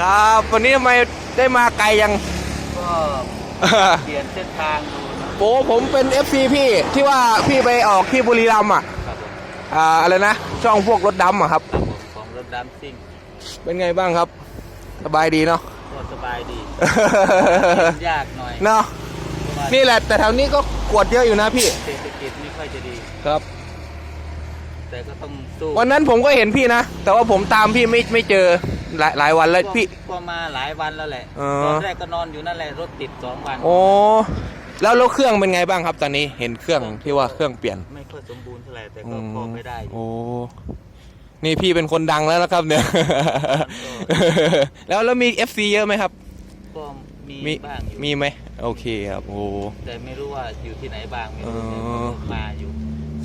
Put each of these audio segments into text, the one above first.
ครับ วันนี้ทำไมได้มาไกลยัง ก็เปลี่ยนเส้นทางดูนะโอ้ผมเป็น FC พี่ที่ว่าพี่ไปออกที่บุรีรัมย์อะครับผมอ่าอะไรนะ ช่องพวกรถดำอะครับ ครับผมของรถดำซิ่งเป็นไงบ้างครับ สบายดีเนาะ ก็สบายดีเห็นยากหน่อยเนาะเพราะว่านี่แหละ แต่แถวนี้ก็กวดเยอะอยู่นะพี่เศรษฐกิจไม่ค่อยจะดี ครับ แต่ก็ต้องสู้วันนั้นผมก็เห็นพี่นะ แต่ว่าผมตามพี่ไม่ไม่เจอ หลายหลายวันแล้วก็พี่ ก็มาหลายวันแล้วแหละอ๋อ ตอนแรกก็นอนอยู่นั่นแหละรถติดสองวันโอ้แล้วรถเครื่องเป็นไงบ้างครับตอนนี้เห็นเครื่องที่ว่าเครื่องเปลี่ยนไม่ค่อยสมบูรณ์เท่าไหร่แต่อืก็มพอไม่ได้อยู่ โอ้นี่พี่เป็นคนดังแล้วนะครับเนี่ย แล้วแล้วมี FC เยอะไหมครับ ก็มีมีบ้างอยู่มีไหมโอเคครับโอ้ แต่ไม่รู้ว่าอยู่ที่ไหนบ้างไม่รู้อ๋อแต่ก็มาอยู่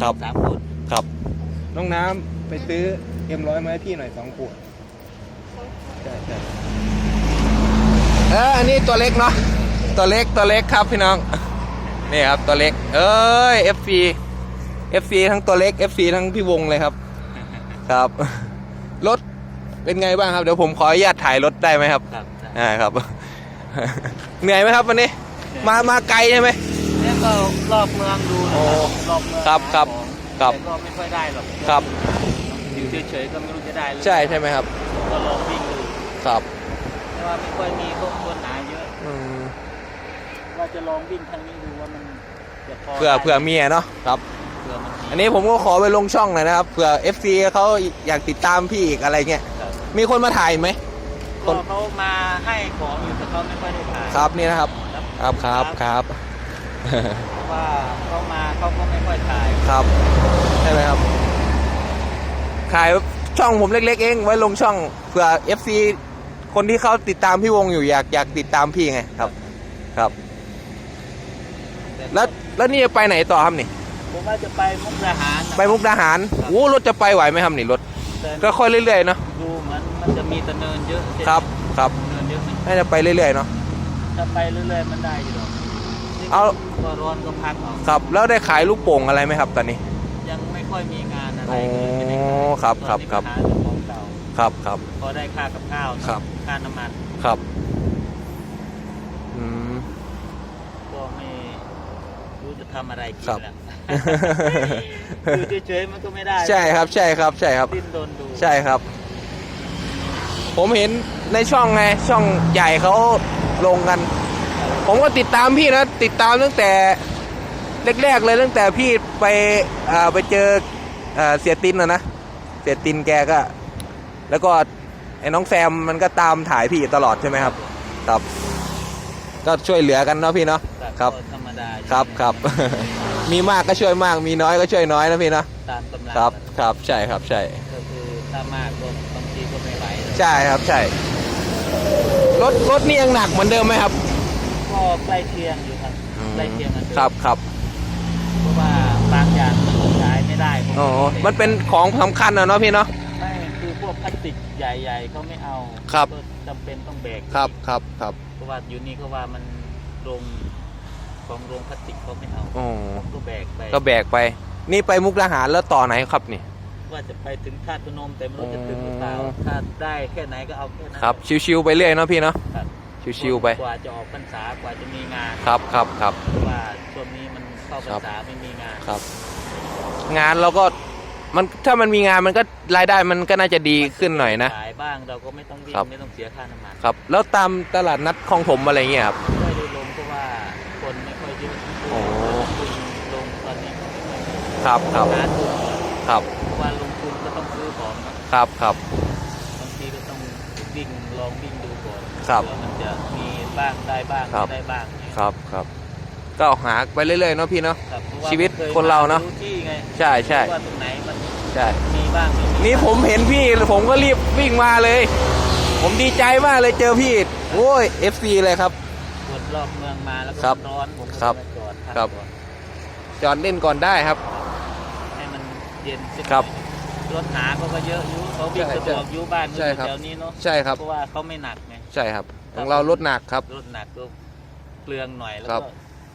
ครับสามคนครับ น้องน้ำไปซื้อเอ็มร้อยมาให้พี่หน่อยสองขวดใช่ใช่ เอออันนี้ตัวเล็กเนาะตัวเล็กตัวเล็กครับพี่น้องนี่ครับตัวเล็ก เอ้ย FC FC ทั้งตัวเล็ก FC ทั้งพี่วงเลยครับ ครับรถเป็นไงบ้างครับเดี๋ยวผมขออนุญาตถ่ายรถได้ไหมครับครับอ่าครับ เหนื่อยไหมครับวันนี้ มามาไกลใช่ไหมเนี่ยก็รอบเมืองดูนะโอ้รอบเมืองครับครับหาของครับแต่ก็ไม่ค่อยได้หรอกครับอยู่เฉยๆก็ไม่รู้จะได้หรือใช่ใช่ไหมครับก็ลองวิ่งดู ครับแต่ว่าไม่ค่อยมีพวกคนหนาเยอะอืมว่าจะลองวิ่งทางนี้ดูว่ามันจะพอเผื่อได้เผื่อเมียเนาะครับเผื่อมันมีอันนี้ผมก็ขอไปลงช่องหน่อยนะครับเผื่อ FC เขาอยากติดตามพี่อีกอะไรเงี้ยครับมีคนมาถ่ายไหม คก็น เขามาให้ของอยู่แต่เขาไม่ค่อยได้ถ่ายครับนี่นะครับ ครับครับครับ เพราะว่าเขามาเขาก็ไม่ค่อยถ่ายครับใช่ไหมครับขายช่องผมเล็ก ๆ เองไว้ลงช่องเผื่อ FC คนที่เขาติดตามพี่วงอยู่อยากอยากติดตามพี่ไงครับ ครับแต่แล้วแล้วนี่จะไปไหนต่อครับนี่ ผมว่าจะไปมุกดาหารนะไปมุกดาหารโอ้รถจะไปไหวไหมครับนี่รถแต่ก็ค่อยเรื่อยๆเนาะดูเหมือนมันจะมีแตะเนินเยอะครับครับเนินเยอะไหมน่าจะไปเรื่อยๆเนาะถ้าไปเรื่อยๆมันได้อยู่หรอกนี่เอาก็ร้อนก็พักเอาครับ แล้วได้ขายลูกโป่งอะไรไหมครับ ตอนนี้ ยังไม่ค่อยมีงานอะไรโอ้เลยไม่ได้ขายครับ ตอนครับนี้ครับปัญหาเรื่องของเก่า ครับครับ พอได้ค่ากับข้าวเนอะครับ ค่าน้ำมันครับ อืม ก็ไม่รู้จะทำอะไรกินครับ แล้วอยู่เฉยๆมันก็ไม่ได้ใช่ครับ ใช่ครับ ใช่ครับ ดิ้นรนดูใช่ครับ ผมเห็นในช่องไง ช่องใหญ่เขาลงกัน ผมก็ติดตามพี่นะ ติดตามตั้งแต่แรกๆเลยตั้งแต่พี่ไปอ่าไปเจออ่าเสียตินนะนะ เสียตินแกก็ แล้วก็ไอ้น้องแซมมันก็ตามถ่ายพี่ตลอดใช่ไหมครับครับก็ช่วยเหลือกันเนาะพี่เนาะแต่ครับก็ธรรมดาอยู่ครับครับ มีมากก็ช่วยมาก มีน้อยก็ช่วยน้อยนะพี่เนาะตามกำลังครับครับใช่ครับใช่ก็คือถ้ามากก็บางทีก็ไม่ไหวใช่ครับใช่รถรถนี่ยังหนักเหมือนเดิมไหมครับก็ใกล้เคียงอยู่ครับใกล้เคียงกันครับครับเพราะว่าบางอย่างมันขายไม่ได้ผมอ๋อมันเป็นของสำคัญนะเนาะพี่เนาะไม่คือ พวกพลาสติกใหญ่ๆเขาไม่เอาครับ ก็จำเป็นต้องแบกครับครับครับเพราะว่าอยู่นี่เขาว่ามันโรงของโรงพลาสติกเขาไม่เอาอ๋อก็แบกไปก็แบกไป นี่ไปมุกดาหารแล้วต่อไหนครับนี่ ว่าจะไปถึงธาตุพนมแต่ไม่รู้จะถึงหรือเปล่าอ๋อถ้าได้แค่ไหนก็เอาแค่นั้นครับ ชิวๆไปเรื่อยเนาะพี่เนาะครับชิวๆไปกว่าจะออกพรรษากว่าจะมีงานครับครับครับ เพราะว่าช่วงนี้มันเข้าพรครัรบษาไม่มีงาน ครับ งานเราก็ มันถ้ามันมีงานมันก็รายได้มันก็น่าจะดีขึ้นหน่อยนะ ขายบ้างเราก็ไม่ต้องวิ่งครับ ไม่ต้องเสียค่าน้ำมันครับ แล้วตามตลาดนัดคลองถมอะไรเงี้ยครับไม่ได้ลงเพราะว่าคนไม่ค่อยเยอะโอ้ ลงลงตอนนี้ไม่ค่อยเยอะครับครับหาทุนครับเพราะว่าลงทุนก็ต้องซื้อของนะครับครับ บางทีก็ต้องวิ่งลองวิ่งดูก่อนครับว่ามันจะมีบ้างได้บ้างครับ ไม่ได้บ้างเนี่ยครับครับ ก็หาไปเรื่อยๆเนาะพี่เนาะ ครับเพราะาชีวิตไม่ยคนเราเนอะมที่ไงใช่ใช่ว่าตรงไหนมันใช่ มีบ้างไม่มีนี่ผมเห็นพี่ผมก็รีบวิ่งมาเลย ผมดีใจมากเลยเจอพี่โอ้ย FC เลยครับวนรอบเมืองมาแล้วก็ครับร้อนผมก็ครับจะจอดพักครับ ก่อนจอดเล่นก่อนได้ครับ ให้มันเย็นสักหน่อยครับรถหาเขาก็เยอะอยู่เขาวิ่งใช่สะดวกอยู่บ้านใช่ครับ แถวนี้เนาะใช่ครับ เพราะว่าเขาไม่หนักไงใช่ครับ ของเรารถหนักครับ รถหนักก็เปลืองหน่อยแล้วครัก็บ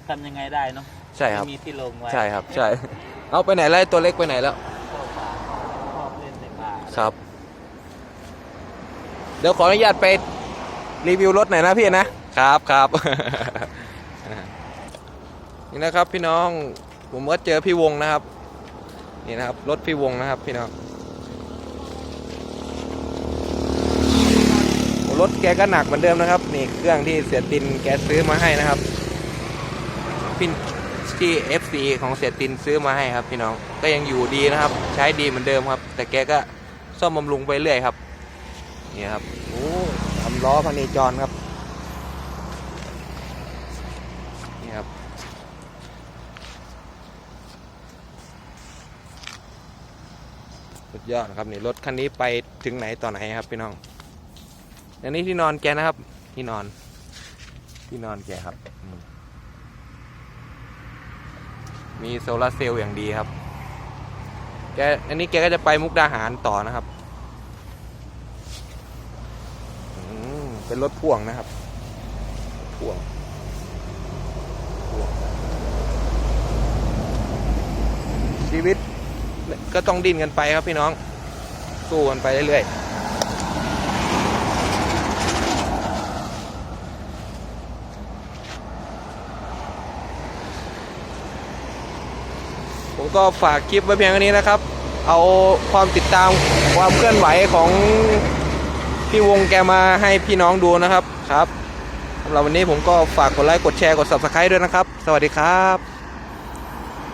ทำยังไงได้เนาะใช่ครับ ไม่มีที่ลงไว้ใช่ครับ ใช่ เอาไปไหนแล้วไอ้ตัวเล็กไปไหนแล้วเข้าป่าชอบเล่นในป่าครับ เดี๋ยวขออนุญาตไปรีวิวรถหน่อยนะพี่นะครับครับ นี่นะครับ พี่น้องผมก็เจอพี่วงนะครับ นี่นะครับ รถพี่วงนะครับ พี่น้องโอ้รถแกก็หนักเหมือนเดิมนะครับ นี่เครื่องที่เสียตินแกซื้อมาให้นะครับ พี่ที่ FC ของเสียตินซื้อมาให้ครับพี่น้องก็ยังอยู่ดีนะครับ ใช้ดีเหมือนเดิมครับ แต่แกก็ซ่อมบำรุงไปเรื่อยครับนี่ครับโอ้ทำล้อพเนจรครับนี่ครับสุดยอดครับนี่รถคันนี้ไปถึงไหนต่อไหนครับพี่น้องอันนี้ที่นอนแกนะครับที่นอนที่นอนแกครับอื มีโซลาร์เซลล์อย่างดีครับ แก อันนี้แกก็จะไปมุกดาหารต่อนะครับ เป็นรถพ่วงนะครับ พ่วงพ่วงชีวิตก็ต้องดิ้นกันไปครับพี่น้อง สู้กันไปเรื่อยๆ ก็ฝากคลิปไว้เพียงแค่นี้นะครับ เอาความติดตามความเคลื่อนไหวของพี่วงแกมาให้พี่น้องดูนะครับครับสำหรับวันนี้ผมก็ฝากกดไลค์กดแชร์กด subscribe ด้วยนะครับ สวัสดีครับ